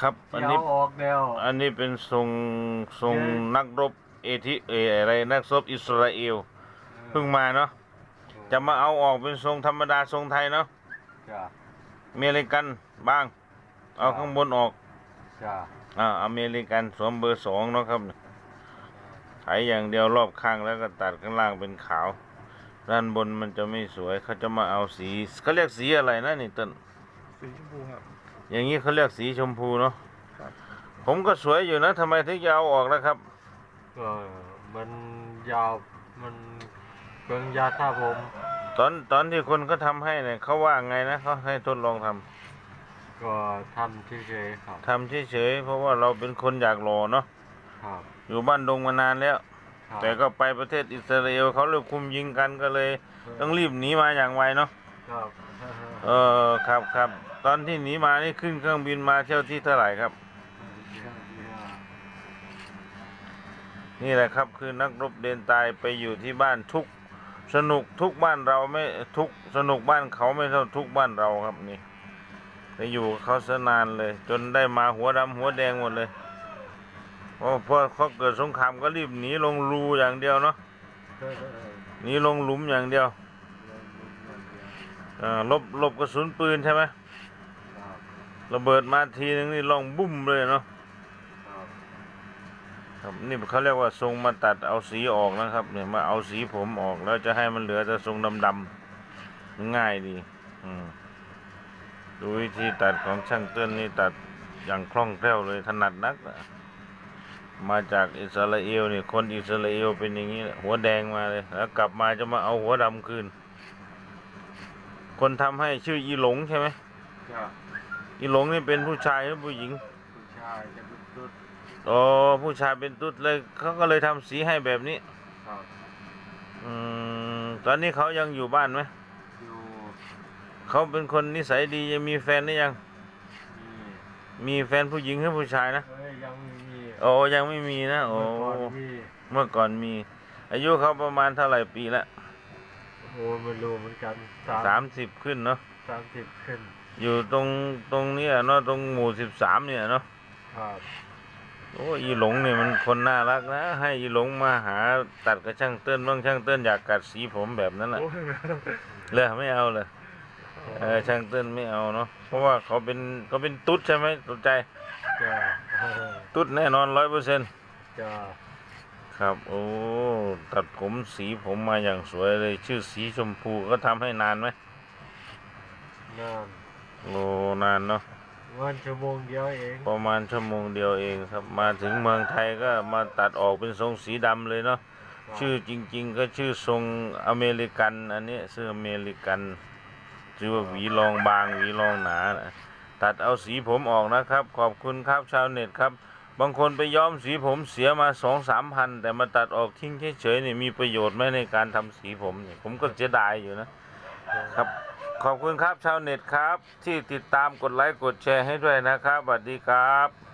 ครับ อันเดี๋ยนี้วออกแล้วอันนี้เป็นทรงทรงเอ๊ะนักรบเอธิเอออะไรนักรบอิสราเอลเพิ่งมาเนาะจะมาเอาออกเป็นทรงธรรมดาทรงไทยเนาะจ้าอเมริกันบ้าง เอาข้างบนออกจ้าอ่าอเมริกันสวมเบอร์สองเนาะครับไถอย่างเดียวรอบข้างแล้วก็ตัดข้างล่างเป็นขาว ด้านบนมันจะไม่สวยเขาจะมาเอาสีเขาเรียกสีอะไรนะนี่ต้นสีชมพูครับ อย่างนี้เขาเรียกสีชมพูเนาะครับผมก็สวยอยู่นะทำไมถึงจะเอาออกแล้วครับ ก็มันยาวมันเปลืองยาท่าผม ตอนตอนที่คนเขาทำให้เนี่ยเขาว่าไงนะเขาให้ทดลองทำก็ทำเฉยๆครับทำเฉยๆเพราะว่าเราเป็นคนอยากหล่อเนาะครับอยู่บ้านดงมานานแล้ว ครับแต่ก็ไปประเทศอิสราเอลเขาเลิกคุมยิงกันก็เลย ต้องรีบหนีมาอย่างไวเนาะครับ เออครับครับตอนที่หนีมานี่ขึ้นเครื่องบินมาเที่ยวที่เท่าไหร่ครับ นี่แหละครับคือนักรบเดนตายไปอยู่ที่บ้านทุกสนุกทุกบ้านเราไม่ทุกสนุกบ้านเขาไม่เท่าทุกบ้านเราครับนี่ไปอยู่กับเขาสนานเลย จนได้มาหัวดำหัวแดงหมดเลยเพราะพอเขาเกิดสงครามก็รีบหนีลงรูอย่างเดียวเนาะหนีลงหลุมอย่างเดียว ลบหลบกระสุนปืนใช่ไหมระเบิดมาทีนึงนี่ลองบุ้มเลยเนาะครับนี่เขาเรียกว่าทรงมาตัดเอาสีออกนะครับเนี่ยมาเอาสีผมออกแล้วจะให้มันเหลือแต่ทรงดำๆง่ายดีอืมดูวิธีตัดของช่างเต้นนี่ตัดอย่างคล่องแคล่วเลยถนัดนักนะมาจากอิสราเอลเนี่ยคนอิสราเอลเป็นอย่างนี้แหละหัวแดงมาเลยแล้วกลับมาจะมาเอาหัวดำคืน คนทำให้ชื่ออีหลงใช่ไหมจ้าอีหลงนี่เป็นผู้ชายหรือผู้หญิง ผู้ชายจะเป็นตุ๊ดอ๋อผู้ชายเป็นตุ๊ดเลยเขาก็เลยทำสีให้แบบนี้ ครับอืมตอนนี้เขายังอยู่บ้านไหมอยู่เขาเป็นคนนิสัยดียังมีแฟนหรือยัง นี่มีแฟนผู้หญิงหรือผู้ชายนะเอ้ยยังไม่มีโอ้ยังไม่มีนะโอ้เมื่อก่อนมี เมื่อก่อนมี อายุเขาประมาณเท่าไหร่ปีละ โอ้ไม่รู้เหมือนกันสามสิบขึ้นเนาะสามสิบขึ้น อยู่ตรงตรงเนี้ยเนาะตรงหมู่สิบสามเนี่ยเนาะครับโอ้อีหลงเนี่ยมันคนน่ารักนะ ให้อีหลงมาหาตัดกับช่างเติ้นบ้างช่างเติ้นอยากกัดสีผมแบบนั้นแหละโอ้ยเลยไม่เอาเลยเออช่างเติ้นไม่เอาเนาะเพราะว่าเขาเป็นเขาเป็นตุ๊ดใช่ไหมตุ๊ดใจ จ้าตุ๊ดแน่นอนร้อยเปอร์เซ็นต์จ้า ครับ โอ้ ตัดผมสีผมมาอย่างสวยเลย ชื่อสีชมพูก็ทำให้นานไหมนานโอ้นานเนาะวันชั่วโมงเดียวเอง ประมาณชั่วโมงเดียวเองครับ มาถึงเมืองไทยก็มาตัดออกเป็นทรงสีดำเลยเนาะ ชื่อจริง ๆ ก็ชื่อทรงอเมริกัน อันนี้ชื่ออเมริกันชื่อว่าหวีรองบางหวีรองหนานะตัดเอาสีผมออกนะครับ ขอบคุณครับชาวเน็ตครับ บางคนไปย้อมสีผมเสียมาสองสามพัน แต่มาตัดออกทิ้งเฉยๆนี่มีประโยชน์ไหมในการทำสีผมเนี่ยผมก็เสียดายอยู่นะครับ ขอบคุณครับชาวเน็ตครับ ที่ติดตามกดไลค์กดแชร์ให้ด้วยนะครับสวัสดีครับ